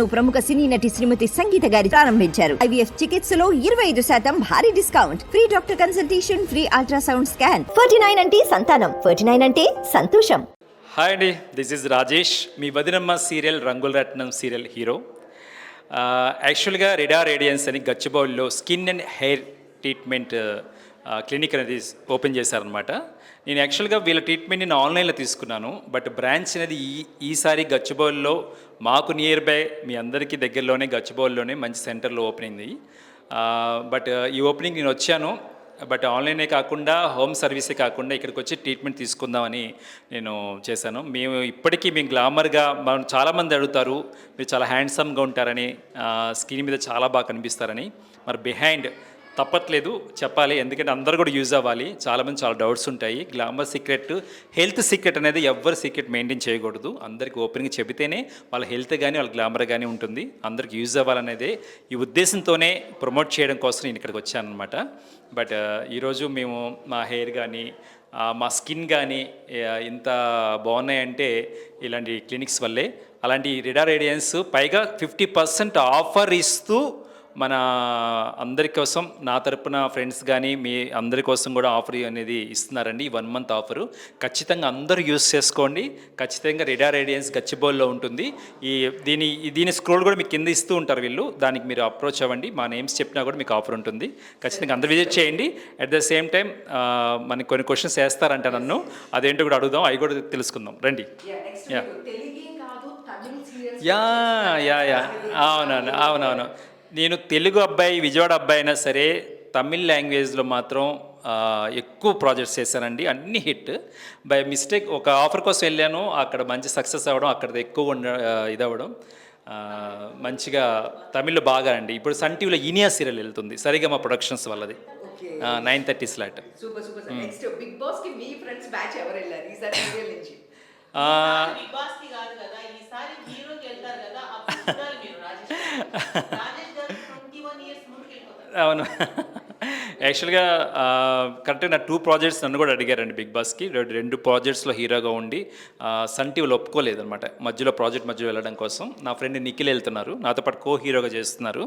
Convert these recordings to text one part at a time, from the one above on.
ప్రముఖ సినీ నటి శ్రీమతి సంగీత గారి ప్రారంభించారు. ఐవీఎఫ్ చికిత్సలో ఇరవై ఐదు శాతం భారీ discount. Free doctor consultation free ultrasound scan. Forty nine అంటే సంతానం. ఫోర్టీ నైన్ అంటే సంతోషం. హాయ్ అండి దిస్ ఇస్ రాజేష్ మీ వదినమ్మ సీరియల్ రంగుల రత్నం సీరియల్ హీరో. యాక్చువల్గా రెడా రేడియన్స్ అని గచ్చిబౌలిలో skin and hair treatment clinic అనేది ఓపెన్ చేశారనమాట నేను యాక్చువల్గా వీళ్ళ ట్రీట్మెంట్ నేను ఆన్లైన్లో తీసుకున్నాను. బట్ బ్రాంచ్ అనేది ఈ ఈసారి గచ్చిబౌల్లో మాకు నియర్ బై మీ అందరికీ దగ్గరలోనే గచ్చిబౌల్లోనే మంచి సెంటర్లో ఓపెన్ అయింది. బట్ ఈ ఓపెనింగ్ నేను వచ్చాను. బట్ ఆన్లైనే కాకుండా హోమ్ సర్వీసే కాకుండా ఇక్కడికి వచ్చి ట్రీట్మెంట్ తీసుకుందామని నేను చేశాను. మేము ఇప్పటికీ మేము గ్లామర్గా మనం చాలామంది అడుగుతారు మీరు చాలా హ్యాండ్సమ్గా ఉంటారని స్కిన్ మీద చాలా బాగా కనిపిస్తారని. మరి బిహైండ్ తప్పట్లేదు చెప్పాలి. ఎందుకంటే అందరూ కూడా యూజ్ అవ్వాలి. చాలామంది చాలా డౌట్స్ ఉంటాయి. గ్లామర్ సీక్రెట్ హెల్త్ సీక్రెట్ అనేది ఎవ్వరు సీక్రెట్ మెయింటైన్ చేయకూడదు. అందరికి ఓపెన్గా చెబితేనే వాళ్ళ హెల్త్ కానీ వాళ్ళ గ్లామర్ కానీ ఉంటుంది. అందరికి యూజ్ అవ్వాలనేదే ఈ ఉద్దేశంతోనే ప్రమోట్ చేయడం కోసం నేను ఇక్కడికి వచ్చాను అనమాట బట్ ఈరోజు మేము మా హెయిర్ కానీ మా స్కిన్ కానీ ఇంత బాగున్నాయంటే ఇలాంటి క్లినిక్స్ వల్లే అలాంటి రిడా రేడియన్స్ పైగా ఫిఫ్టీ పర్సెంట్ ఆఫర్ ఇస్తూ మన అందరి కోసం నా తరపున ఫ్రెండ్స్ కానీ మీ అందరి కోసం కూడా ఆఫర్ అనేది ఇస్తున్నారండి. ఈ వన్ మంత్ ఆఫరు. ఖచ్చితంగా అందరూ యూస్ చేసుకోండి. ఖచ్చితంగా రెడా రేడియన్స్ గచ్చిబౌల్లో ఉంటుంది. ఈ దీని దీని స్క్రోల్ కూడా మీకు కింద ఇస్తూ ఉంటారు వీళ్ళు. దానికి మీరు అప్రోచ్ అవ్వండి. మా నేమ్స్ చెప్పినా కూడా మీకు ఆఫర్ ఉంటుంది. ఖచ్చితంగా అందరు విజిట్ చేయండి. అట్ ద సేమ్ టైం మనకి కొన్ని క్వశ్చన్స్ వేస్తారంట నన్ను. అదేంటో కూడా అడుగుదాం. అవి కూడా తెలుసుకుందాం. రండి. యా యా యా యా అవునవును అవునవును. నేను తెలుగు అబ్బాయి విజయవాడ అబ్బాయి అయినా సరే తమిళ్ లాంగ్వేజ్లో మాత్రం ఎక్కువ ప్రాజెక్ట్స్ చేశానండి. అన్ని హిట్. బై మిస్టేక్ ఒక ఆఫర్ కోసం వెళ్ళాను. అక్కడ మంచి సక్సెస్ అవ్వడం అక్కడ ఎక్కువ ఉండ ఇదవ్వడం. మంచిగా తమిళ్ళో బాగా అండి. ఇప్పుడు సన్ టీవీలో ఇనియా సీరియల్ వెళ్తుంది. సరిగమ ప్రొడక్షన్స్ వాళ్ళది నైన్ థర్టీ స్లాట్. అవును. యాక్చువల్గా కరెక్ట్గా నా టూ ప్రాజెక్ట్స్ నన్ను కూడా అడిగారండి బిగ్ బాస్కి. రెండు ప్రాజెక్ట్స్లో హీరోగా ఉండి సన్ టీవీలో ఒప్పుకోలేదు అనమాట మధ్యలో ప్రాజెక్ట్ మధ్యలో వెళ్ళడం కోసం. నా ఫ్రెండ్ నిఖిల్ వెళ్తున్నారు. నాతో పాటు కో హీరోగా చేస్తున్నారు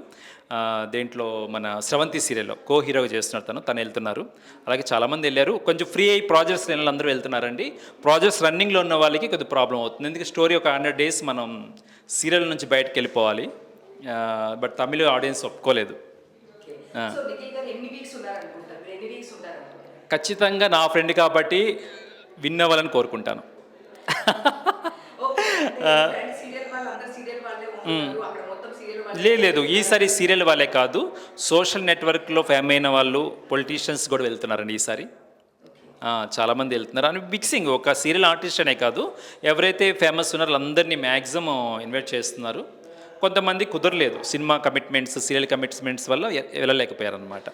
దేంట్లో మన స్రవంతి సీరియల్లో కో హీరోగా చేస్తున్నారు తను. తను వెళ్తున్నారు. అలాగే చాలామంది వెళ్ళారు. కొంచెం ఫ్రీ అయ్యి ప్రాజెక్ట్స్ నెలలు అందరూ వెళ్తున్నారండి. ప్రాజెక్ట్స్ రన్నింగ్లో ఉన్న వాళ్ళకి కొద్దిగా ప్రాబ్లం అవుతుంది. ఎందుకంటే స్టోరీ ఒక హండ్రెడ్ డేస్ మనం సీరియల్ నుంచి బయటకు వెళ్ళిపోవాలి. బట్ తమిళ ఆడియన్స్ ఒప్పుకోలేదు. సో నిఖిల్ గారు ఎన్ని వీక్స్ ఉన్నారనుకుంటారు? మీరు ఎన్ని వీక్స్ ఉంటారనుకుంటారు ఖచ్చితంగా నా ఫ్రెండ్ కాబట్టి విన్ అవ్వాలని కోరుకుంటాను లేదు లేదు. ఈసారి సీరియల్ వాళ్ళే కాదు. సోషల్ నెట్వర్క్లో ఫేమ్ అయిన వాళ్ళు పొలిటీషియన్స్ కూడా వెళ్తున్నారండి ఈసారి. చాలామంది వెళ్తున్నారు. అని మిక్సింగ్ ఒక సీరియల్ ఆర్టిస్ట్ అనే కాదు. ఎవరైతే ఫేమస్ ఉన్నారో అందరినీ మ్యాక్సిమం ఇన్వైట్ చేస్తున్నారు. కొంతమంది కుదరలేదు. సినిమా కమిట్మెంట్స్ సీరియల్ కమిట్మెంట్స్ వల్ల బయట.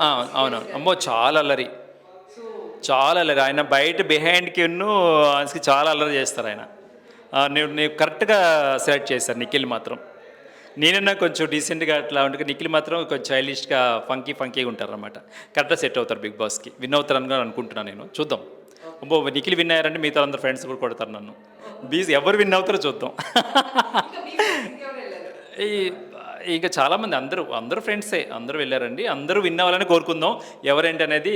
ఆ, అవును. అమ్మో చాలా అల్లరి. చాలా అల్లరి. ఆయన బయట బిహైండ్కి ఆయనకి చాలా అల్లరి చేస్తారు ఆయన. నేను నేను కరెక్ట్గా సెలెక్ట్ చేశాను నిఖిల్ మాత్రం. నేనన్నా కొంచెం డీసెంట్గా అట్లా ఉంటుంది నిఖిల్ మాత్రం కొంచెం చైల్డిష్గా ఫంకీ ఫంకీగా ఉంటారు అనమాట కరెక్ట్గా సెట్ అవుతారు బిగ్ బాస్కి. విన్ అవుతారని అనుకుంటున్నాను నేను. చూద్దాం. అబ్బో నిఖిల్ విన్ అయ్యారంటే మిగతా అందరు ఫ్రెండ్స్ కూడా కొడతారు నన్ను. బీస్ ఎవరు విన్ అవుతారో చూద్దాం. ఈ ఇంకా చాలామంది అందరూ అందరూ ఫ్రెండ్సే అందరూ వెళ్ళారండి. అందరూ విన్ అవ్వాలని కోరుకుందాం. ఎవరేంటి అనేది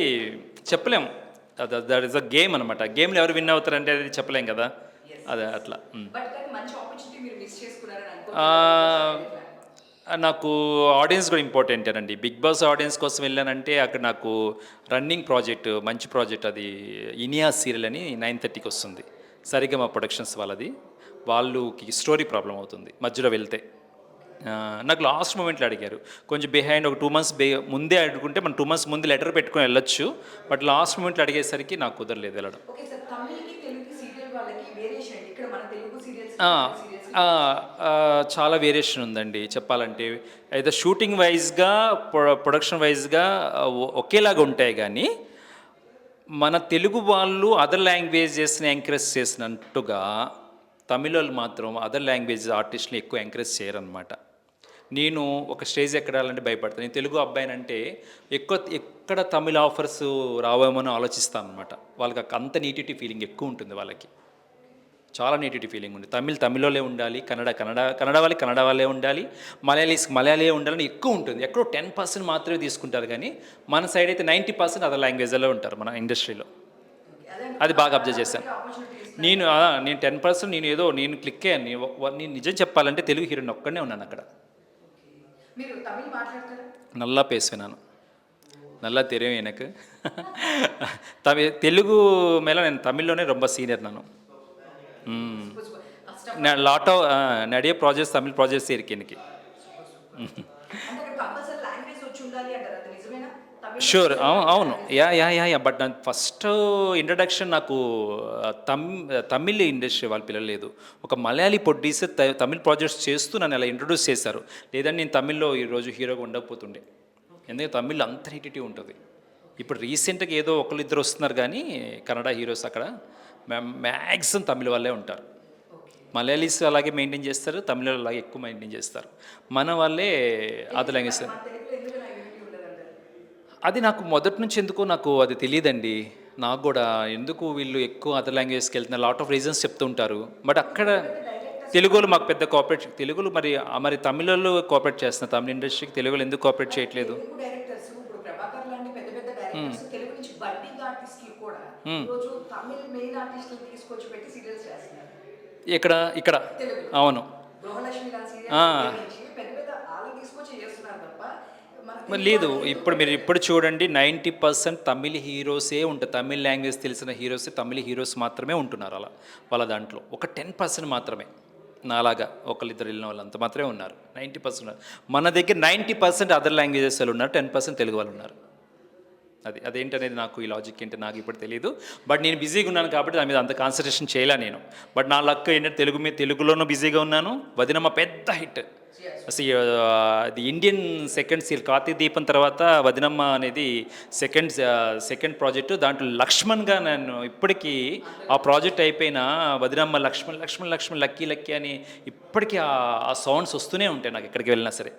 చెప్పలేం. దట్ ఇస్ అ గేమ్ అనమాట గేమ్లో ఎవరు విన్ అవుతారంటే అది చెప్పలేం కదా. అదే అట్లా. ఉమ్. బట్ కానీ మంచి ఆపర్చునిటీ మీరు మిస్ చేసుకున్నారని ఆ, అనుకుంటున్నారు నాకు ఆడియన్స్ కూడా ఇంపార్టెంట్ అండి బిగ్ బాస్ ఆడియన్స్ కోసం వెళ్ళానంటే అక్కడ నాకు రన్నింగ్ ప్రాజెక్ట్ మంచి ప్రాజెక్ట్ అది ఇనియా సీరియల్ అని నైన్ థర్టీకి వస్తుంది. సరిగ్గా మా ప్రొడక్షన్స్ వాళ్ళది. వాళ్ళకి స్టోరీ ప్రాబ్లం అవుతుంది మధ్యలో వెళ్తే. నాకు లాస్ట్ మూమెంట్లో అడిగారు. కొంచెం బిహైండ్ ఒక టూ మంత్స్ బే ముందే అడుగుంటే మనం టూ మంత్స్ ముందు లెటర్ పెట్టుకొని వెళ్ళొచ్చు. బట్ లాస్ట్ మూమెంట్లో అడిగేసరికి నాకు కుదరలేదు వెళ్ళడం. చాలా వేరియేషన్ ఉందండి చెప్పాలంటే. అయితే షూటింగ్ వైజ్గా ప్రొ- ప్రొడక్షన్ వైజ్గా ఒకేలాగా ఉంటాయి కానీ మన తెలుగు వాళ్ళు అదర్ లాంగ్వేజెస్ని ఎంకరేజ్ చేసినట్టుగా తమిళ వాళ్ళు మాత్రం అదర్ లాంగ్వేజ్ ఆర్టిస్ట్ని ఎక్కువ ఎంకరేజ్ చేయరనమాట నేను ఒక స్టేజ్ ఎక్కడాలంటే భయపడతాను నేను తెలుగు అబ్బాయినంటే ఎక్కువ ఎక్కడ తమిళ ఆఫర్స్ రావేమో ఆలోచిస్తాను అనమాట వాళ్ళకి అంత నీటిటీ ఫీలింగ్ ఎక్కువ ఉంటుంది వాళ్ళకి. చాలా నేటివిటీ ఫీలింగ్ ఉంది. తమిళ్ తమిళలే ఉండాలి కన్నడ కన్నడ కన్నడ వాళ్ళే కన్నడ వాళ్ళే ఉండాలి మలయాళీస్ మలయాళీ ఉండాలని ఎక్కువ ఉంటుంది. ఎక్కడో టెన్ పర్సెంట్ మాత్రమే తీసుకుంటారు కానీ మన సైడ్ అయితే నైంటీ పర్సెంట్ అదర్ లాంగ్వేజ్లో ఉంటారు మన ఇండస్ట్రీలో అది బాగా అబ్జర్వ్ చేశాను. నేను నేను టెన్ పర్సెంట్ నేను ఏదో నేను క్లిక్ అయ్యాను. నేను నిజం చెప్పాలంటే తెలుగు హీరోయిన్ ఒక్కడనే ఉన్నాను అక్కడ. నల్లా పేసినాను నల్లా తెరవేనకు తమి తెలుగు మేళ నేను తమిళ్ళోనే రొంబ సీనియర్ నాను. కంపల్సరీ లాంగ్వేజ్ వచ్చి ఉండాలి అంటారు అది నిజమేనా? తమిళ్ షూర్ అవును. Yeah yeah yeah yeah but నాకు ఫస్ట్ ఇంట్రడక్షన్ నాకు తమ్ తమిళ్ ఇండస్ట్రీ వాళ్ళ పిల్లలు లేదు. ఒక మలయాళీ ప్రొడ్యూసర్ త- తమిళ్ ప్రాజెక్ట్స్ చేస్తూ నన్ను అలా ఇంట్రొడ్యూస్ చేశారు. లేదంటే నేను తమిళ్ళో ఈరోజు హీరోగా ఉండకపోతుండే. ఎందుకంటే తమిళ్ అంత హిటిటీ ఉంటుంది. ఇప్పుడు రీసెంట్గా ఏదో ఒకళ్ళు ఇద్దరు వస్తున్నారు కానీ కన్నడ హీరోస్ అక్కడ మ్యాక్సిమం తమిళ వాళ్ళే ఉంటారు. మలయాళీస్ అలాగే మెయింటైన్ చేస్తారు తమిళ అలాగే ఎక్కువ మెయింటైన్ చేస్తారు. మన వాళ్ళే లాంగ్వేజ్ అది నాకు మొదటి నుంచి ఎందుకో నాకు అది తెలియదండి. నాకు కూడా ఎందుకు వీళ్ళు ఎక్కువ అదర్ లాంగ్వేజ్కి వెళ్తున్నారు లాట్ ఆఫ్ రీజన్స్ చెప్తూ ఉంటారు. బట్ అక్కడ తెలుగులో మాకు పెద్ద కోఆపరేట్ తెలుగులో మరి మరి తమిళలో కోఆపరేట్ చేస్తున్నారు. తమిళ ఇండస్ట్రీకి తెలుగులో ఎందుకు కోఆపరేట్ చేయట్లేదు? తెలుగు తప్ప మన మరి లేదు. ఇప్పుడు మీరు ఇప్పుడు చూడండి నైంటీ పర్సెంట్ తమిళ హీరోసే ఉంటారు తమిళ లాంగ్వేజ్ తెలిసిన హీరోసే తమిళ హీరోస్ మాత్రమే ఉంటున్నారు అలా వాళ్ళ దాంట్లో. ఒక టెన్ పర్సెంట్ మాత్రమే. నాలాగా ఒకళ్ళిద్దరు వెళ్ళిన వాళ్ళంత మాత్రమే ఉన్నారు. నైంటీ పర్సెంట్ మన దగ్గర నైంటీ పర్సెంట్ అదర్ లాంగ్వేజెస్ వాళ్ళు ఉన్నారు టెన్ పర్సెంట్ తెలుగు వాళ్ళు ఉన్నారు. అది అదేంటనేది నాకు ఈ లాజిక్ ఏంటి నాకు ఇప్పుడు తెలియదు బట్ నేను బిజీగా ఉన్నాను కాబట్టి దాని మీద అంత కాన్సన్ట్రేషన్ చేయలే నేను. బట్ నా లక్ ఏంటంటే తెలుగు మీద తెలుగులోనూ బిజీగా ఉన్నాను. వదినమ్మ పెద్ద హిట్. అసలు అది ఇండియన్ సెకండ్ సీల్ కార్తీక దీపం తర్వాత వదినమ్మ అనేది సెకండ్ సెకండ్ ప్రాజెక్టు దాంట్లో లక్ష్మణ్గా నేను ఇప్పటికీ ఆ ప్రాజెక్ట్ అయిపోయిన వదినమ్మ లక్ష్మణ్ లక్ష్మణ్ లక్ష్మణ్ లక్కీ లక్కీ అని ఇప్పటికీ ఆ- ఆ సౌండ్స్ వస్తూనే ఉంటాయి నాకు ఎక్కడికి వెళ్ళినా సరే.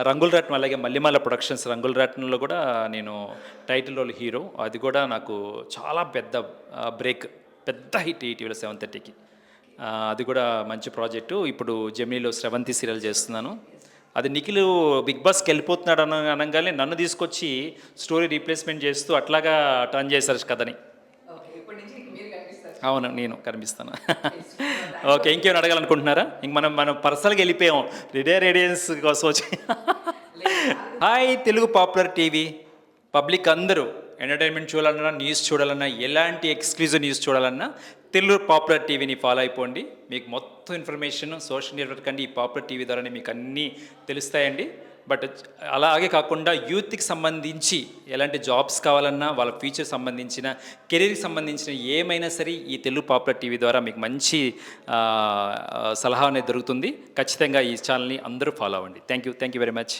రంగుల రత్నం అలాగే మల్లిమాల ప్రొడక్షన్స్ రంగుల రత్నంలో కూడా నేను టైటిల్ రోల్ హీరో. అది కూడా నాకు చాలా పెద్ద బ్రేక్ పెద్ద హిట్ ఈటీవీలో సెవెన్ థర్టీకి. అది కూడా మంచి ప్రాజెక్టు. ఇప్పుడు జెమినీలో శ్రవంతి సీరియల్ చేస్తున్నాను. అది నిఖిల్ బిగ్ బాస్కి వెళ్ళిపోతున్నాడు అన అనగానే నన్ను తీసుకొచ్చి స్టోరీ రీప్లేస్మెంట్ చేస్తూ అట్లాగా టర్న్ చేశారు కథని. అవును నేను కనిపిస్తాను. ఓకే ఇంకేమైనా అడగాలనుకుంటున్నారా? ఇంక మనం మనం పర్సనల్గా వెళ్ళిపోయాం. రిడే రేడియన్స్ కోసం వచ్చి. Hi Telugu popular TV. Public అందరూ ఎంటర్టైన్మెంట్ చూడాలన్నా న్యూస్ చూడాలన్నా ఎలాంటి ఎక్స్క్లూజివ్ న్యూస్ చూడాలన్నా తెలుగు పాపులర్ టీవీని ఫాలో అయిపోండి. మీకు మొత్తం ఇన్ఫర్మేషన్ సోషల్ నెట్వర్క్ అండి ఈ పాపులర్ టీవీ ద్వారానే మీకు అన్నీ తెలుస్తాయండి. బట్ అలాగే కాకుండా యూత్కి సంబంధించి ఎలాంటి జాబ్స్ కావాలన్నా వాళ్ళ ఫ్యూచర్ సంబంధించిన కెరీర్కి సంబంధించిన ఏమైనా సరే ఈ తెలుగు పాపులర్ టీవీ ద్వారా మీకు మంచి సలహా అనేది దొరుకుతుంది. ఖచ్చితంగా ఈ ఛానల్ని అందరూ ఫాలో అవ్వండి. Thank you thank you very much.